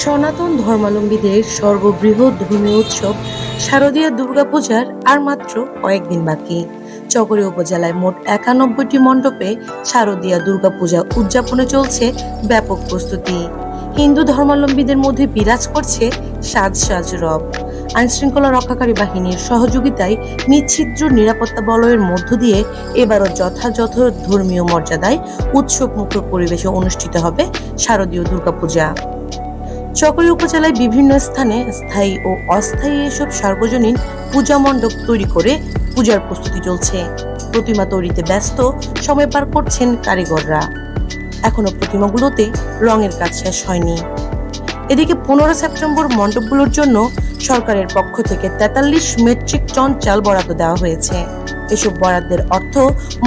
সনাতন ধর্মাবলম্বীদের সর্ববৃহৎ ধর্মীয় উৎসব শারদীয় দুর্গাপূজার আর মাত্র কয়েকদিন বাকি। চকরি উপজেলায় মোট একানব্বইটি মণ্ডপে শারদীয়া দুর্গাপূজা উদযাপনে চলছে ব্যাপক প্রস্তুতি। হিন্দু ধর্মাবলম্বীদের মধ্যে বিরাজ করছে সাজ সাজ রব। আইনশৃঙ্খলা রক্ষাকারী বাহিনীর সহযোগিতায় নিচ্ছিদ্র নিরাপত্তা বলয়ের মধ্য দিয়ে এবারও যথাযথ ধর্মীয় মর্যাদায় উৎসব মুখর পরিবেশে অনুষ্ঠিত হবে শারদীয় দুর্গাপূজা। চকরি উপজেলায় বিভিন্ন স্থানে স্থায়ী ও অস্থায়ী এসব সার্বজনীন পূজা মণ্ডপ তৈরি করে পূজার প্রস্তুতি চলছে। প্রতিমা তৈরিতে ব্যস্ত, সময় পার করছেন কারিগররা। এখনও প্রতিমাগুলোতে রঙের কাজ শেষ হয়নি। এদিকে পনেরো সেপ্টেম্বর মণ্ডপগুলোর জন্য সরকারের পক্ষ থেকে তেতাল্লিশ মেট্রিক টন চাল বরাদ্দ দেওয়া হয়েছে। এসব বরাদ্দের অর্থ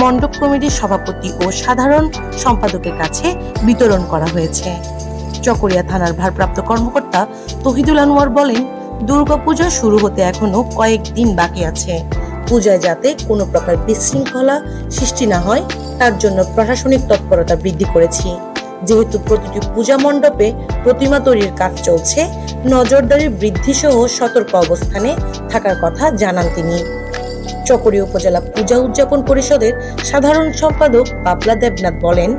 মণ্ডপ কমিটির সভাপতি ও সাধারণ সম্পাদকের কাছে বিতরণ করা হয়েছে। চকরিয়া থানার ভারপ্রাপ্ত কর্মকর্তা তহিদুল আনোয়ার বলেন দুর্গাপূজা শুরু হতে এখনও কয়েকদিন বাকি আছে। পূজায় যাতে কোনো প্রকার বিশৃঙ্খলা সৃষ্টি না হয়, তার জন্য প্রশাসনিক তৎপরতা বৃদ্ধি করেছি। যেহেতু প্রতিটি পূজা মণ্ডপে প্রতিমা তৈরির কাজ চলছে, নজরদারি বৃদ্ধি সহ সতর্ক অবস্থানে থাকার কথা জানান তিনি। চকরি উপজেলা পূজা উদযাপন পরিষদের সাধারণ সম্পাদক বাবলা দেবনাথ বলেন,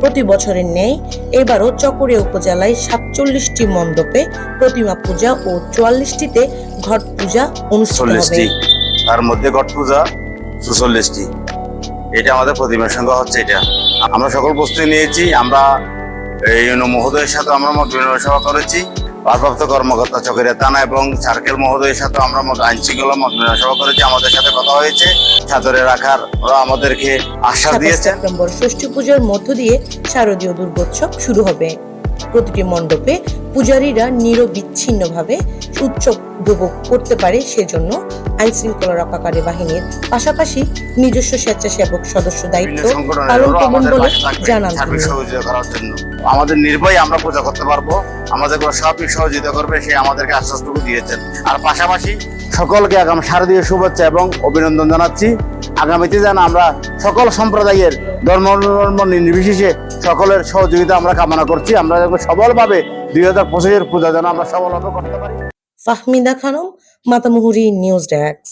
প্রতি বছরের ন্যায় এবারও চকরিয়া উপজেলায় সাতচল্লিশটি মণ্ডপে প্রতিমা পূজা ও চুয়াল্লিশটিতে ঘট পূজা অনুষ্ঠিত তার মধ্যে ঘট পূজা সুচল্লিশটি এটা আমাদের প্রতিমার সংখ্যা হচ্ছে এটা। আমরা সকল প্রস্তুতি নিয়েছি, আমরা এই মহোদয়ের সাথে আমরা মত বিনিময় সভা করেছি। ভারপ্রাপ্ত কর্মকর্তা চকেরিয়া থানা এবং সার্কেল মহোদয়ের সাথে আমরা মত আইন শৃঙ্খলা মন্ত্রণালয় সভা করেছি আমাদের সাথে কথা হয়েছে সাদরে রাখার ওরা আমাদেরকে আশ্বাস দিয়েছে দিয়েছেন। সেপ্টেম্বর ষষ্ঠী পুজোর মধ্য দিয়ে শারদীয় দুর্গোৎসব শুরু হবে। প্রতিটি মণ্ডপে পূজারীরা নিরবিচ্ছিন্নভাবে উৎসব উপভোগ করতে পারে সেজন্য আইন শৃঙ্খলা রক্ষাকারী বাহিনীর পাশাপাশি নিজস্ব স্বেচ্ছাসেবক সদস্য দায়িত্ব পালন করবেন বলে জানান আমাদের নির্ভয়ে আমরা পূজা করতে পারব। আমাদের সার্বিক সহযোগিতা করবে সে আমাদেরকে আশ্বাসটুকু দিয়েছেন। আর পাশাপাশি সকলকে আগাম শারদীয় শুভেচ্ছা এবং অভিনন্দন জানাচ্ছি। আগামীতে যেন আমরা সকল সম্প্রদায়ের ধর্ম ধর্ম নির্বিশেষে সকলের সহযোগিতা আমরা কামনা করছি। আমরা যেন সবলভাবে দুই হাজার পঁচিশের পূজা যেন আমরা সবলভাবে করতে পারি। Fahmida Khanam, Matamuhuri news desk.